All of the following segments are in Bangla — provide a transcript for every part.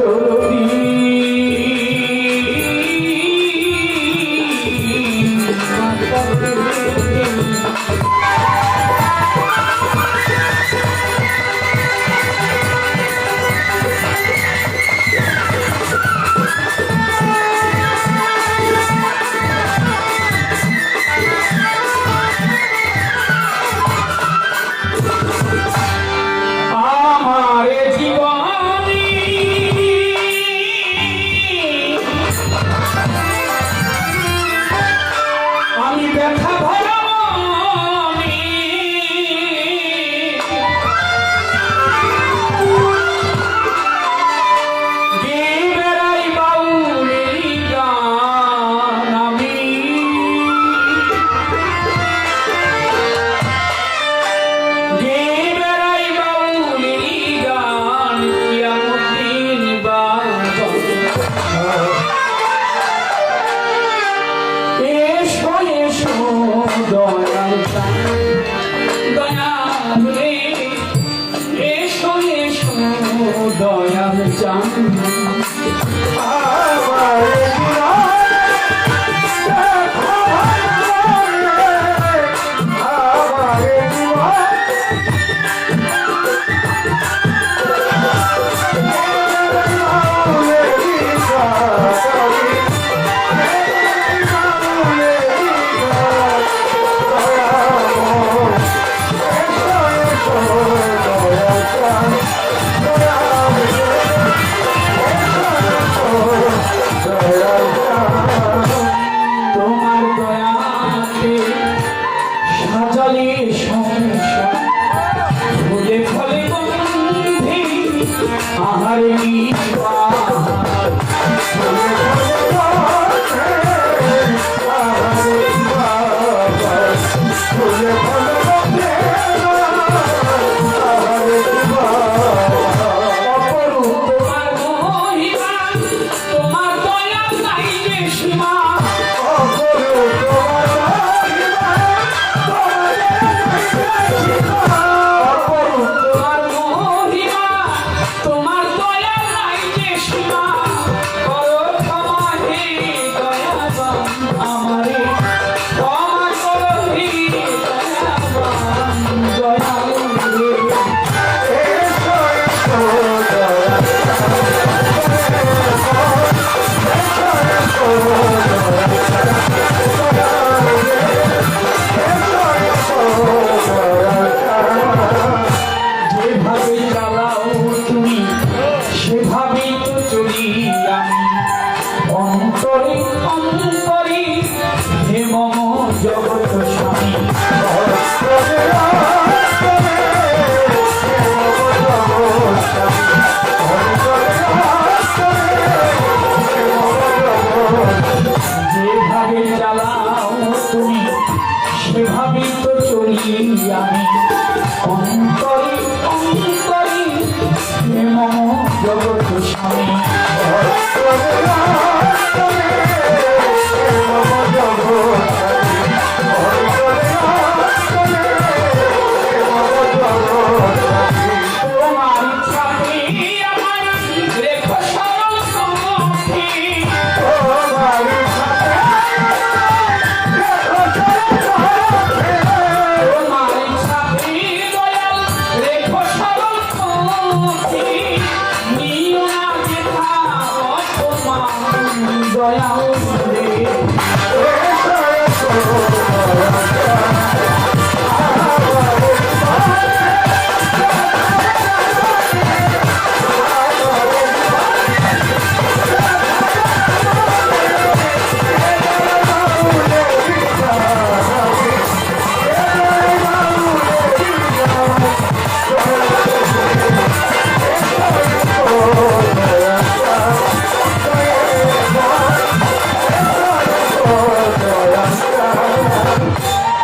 তো the sun. যেভাবে চালাও তুমি। সেভাবে তো চলি আমি। অন্তরে অন্তরে মম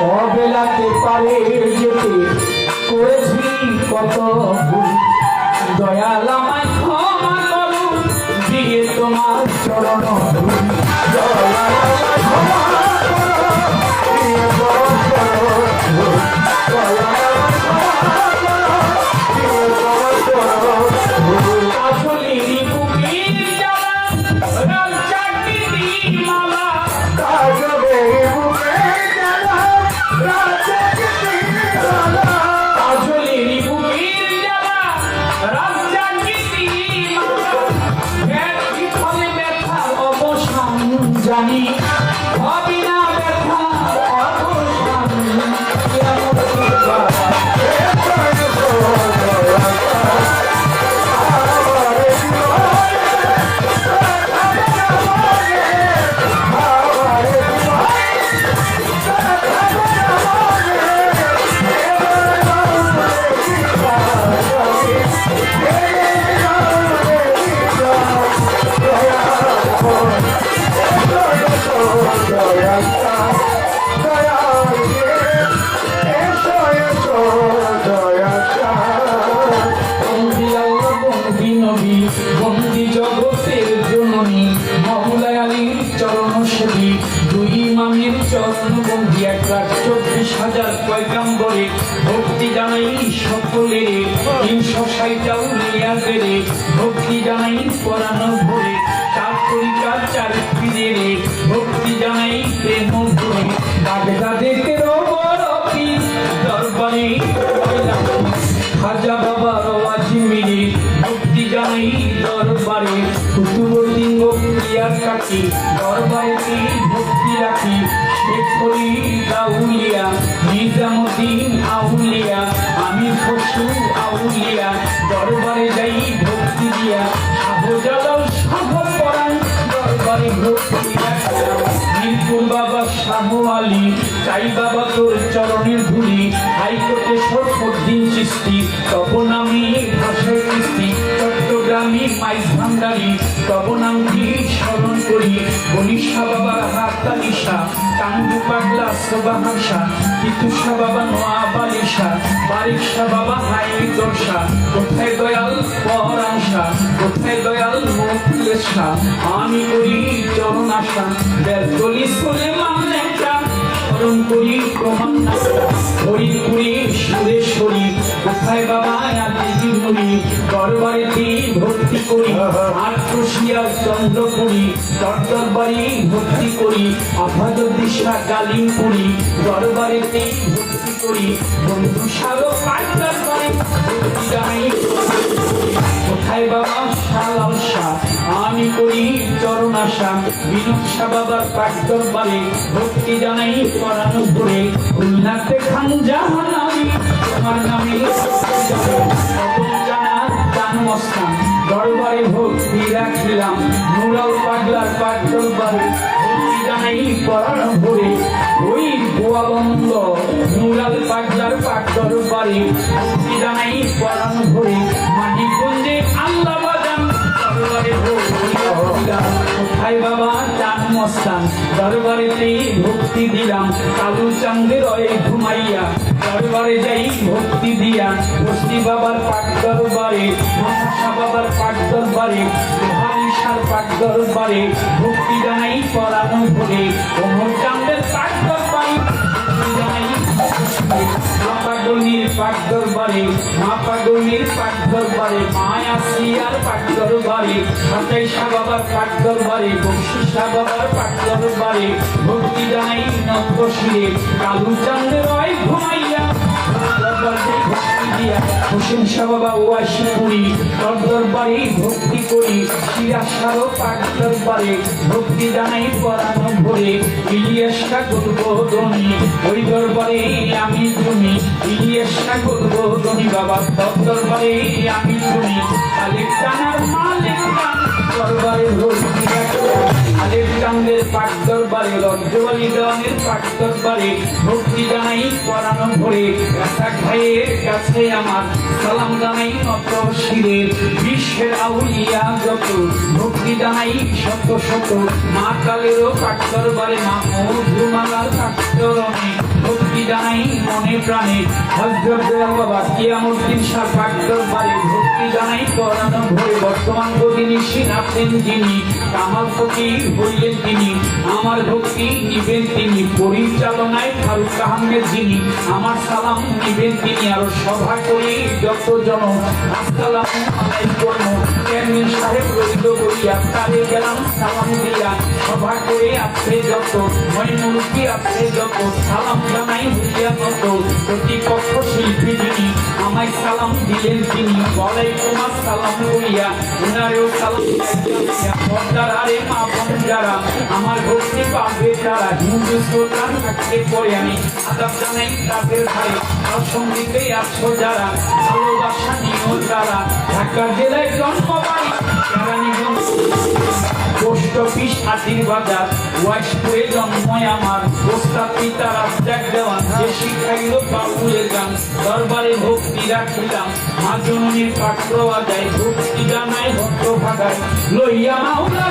অবেলাতে পারে যেতে? করেছি কত ভুল। দয়াল আমায় ক্ষমা করো দিয়ে তোমার চরণ দয়াল আমায় ক্ষমা ষাটটা উলিয়া বেড়ে ভক্তি জানাই পরানো ভরে চার তরিকার চার পীরে ভক্তি জানাই প্রেম ভরে। বাগদাদেরকে রবরতি দরবারে খাজা বাবার আজমিরি ভক্তি জানাই দরবারে। কুতুবলিঙ্গ ক্রিয়ার কাটি দরবারে ভক্তি রাখি। শেখরি দাউলিয়া নিজামুদ্দিন আউলিয়া, আমি পশু চাই বাবা তোর চরণের ধুলি, হাইকোর্টে সরফুদ্দিন চিস্তি তব নামি ভাষায় কৃষ্টি চট্টগ্রামী মাইস ভান্ডারি তব নামটি স্মরণ করি বনিশা বাবার হাতালিশা কান্দু পাগলা সোবাহাসা কিতুষা বাবা নোয়াবালিশা বারিশা বাবা হাই দর্শা কোথায় দয়াল পরাংশা কোথায় দয়াল মুখলেশা আমি করি চরণ আশা শুনে মানলে স্মরণ করি প্রমাণ হরিপুরি সুরেশ্বরী কোথায় বাবা আদি মুনি দরবারেতে ভক্তি করি। আট্রসিয়া চন্দ্রপুরী। দরবারে ভক্তি করি। অভাদ দিশা কালিমপুরি। দরবারেতে ভক্তি করি। বন্ধু সারো পাইতার করে কোথায় বাবা শাহ আমি করি চরণ আশা বিনোদ বাবার পাঠ দরবারে ভক্তি জানাই পরানো করে খুলনাতে খান জাহান আমি তোমার নামে দরবারে ভক্তি রাখিলাম, নুরাল পাগলার পাঠ দরবারে ভক্তি জানাই পরানো করে ওই গোয়াবন্দ নুরাল পাগলার পাঠ দরবারে ভক্তি জানাই পরানো করে মানিকগঞ্জে আল্লাহ ভক্তি দিলাম। কালু চান্দের রয়ে ঘুমাইয়া। দরবারে যাই ভক্তি দিয়া। বস্তি বাবার পাঠ দরবারে বাবার পাঠ দরবারে লোহানিশার পাঠ দরবারে, ভক্তি জানাই পরানো ভরে অমর চান্দের পাঠ দরবারে জানাই মাপাগনির পাঠ দরবারে মাপাগনির পাঠ দরবারে মায়া সিয়ার পাঠ দরবারে হাতাই শাহ বাবার পাঠ দরবারে বংশী শাহ বাবার পাঠ দরবারে ভক্তি জানাই নব্বশিরে শিরে কালু চান্দ রয় ঘুমাইয়া দরবারে ভক্তি দিয়া হোসেন শাহ বাবা ওয়াসি পুরি তোর দরবারে ভক্তি করি শিরাসারও পাঠ দরবারে ভক্তি জানাই পরানো ভরে ইলিয়াস ঠাকুর বোধনী ওই দরবারে আমি তুমি ইলিয়াস ঠাকুর বোধনী বাবা তোর দরবারে আমি তুমি আলেক টানার মালিক দরবারে ভক্তি রাখো আলেক চান্দের পাঠ দরবারে লজ্জবালি দেওয়ানের পাঠ দরবারে, ভক্তি আমার সালাম জানাই নত শিরের বিশ্বের আউলিয়া যত, ভক্তি জানাই শত শত, মা কালেরও পাঠ বাড়ি মা মধুমালার পাঠ চরণে। ভক্তি জানাই মনে প্রাণে। হজরত দয়াল বাবা কিয়ামুদ্দিন শাহ পাঠ দরবারে ভক্তি জানাই পরানো ভরে বর্তমান গদিনী সিনাতেন যিনি, কামাল ফকির হইলেন তিনি, আমার ভক্তি নিবেন তিনি, পরিচালনায় ফারুক আহমেদ যিনি, আমার সালাম নিবেন তিনি, আরও সভা করে যত জন আসসালাম আলাইকুম। চেয়ারম্যান সাহেব রইল বলল দেখিয়া তারে গেলাম সালাম দিয়া। সভা করে আছে যত ময়মুরকি আছে যত, সালাম জানাই হইয়া কত প্রতিপক্ষ শিল্পী যিনি আমায় সালাম দিলেন তিনি। বলাই তোমার সালাম করিয়া উনারেও সালাম পর্দার আরে মা বোন যারা আমার ভক্তি পাবে যারা হিন্দু শ্রোতার থাকতে পরে আমি। আদাব জানাই তাদের ভাই আর সঙ্গীতে আছো যারা, ভালোবাসা নিয়েও যারা। ঢাকা জেলায় জন্ম বাড়ি পোস্ট অফিস হাতির বাজার ওয়াইশপুরে জন্ময় আমার পোস্টার পিতার আব্দাক দেওয়ান যে শিখাইল বাবুলের গান দরবারে ভক্তি রাখিলাম মা জননীর ভক্তি জানাই ভক্ত ভাগায় লইয়া মাওলা।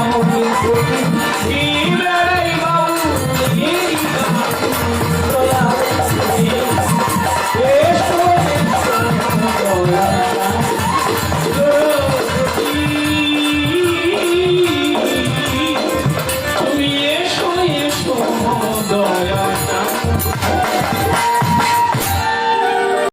I'm a real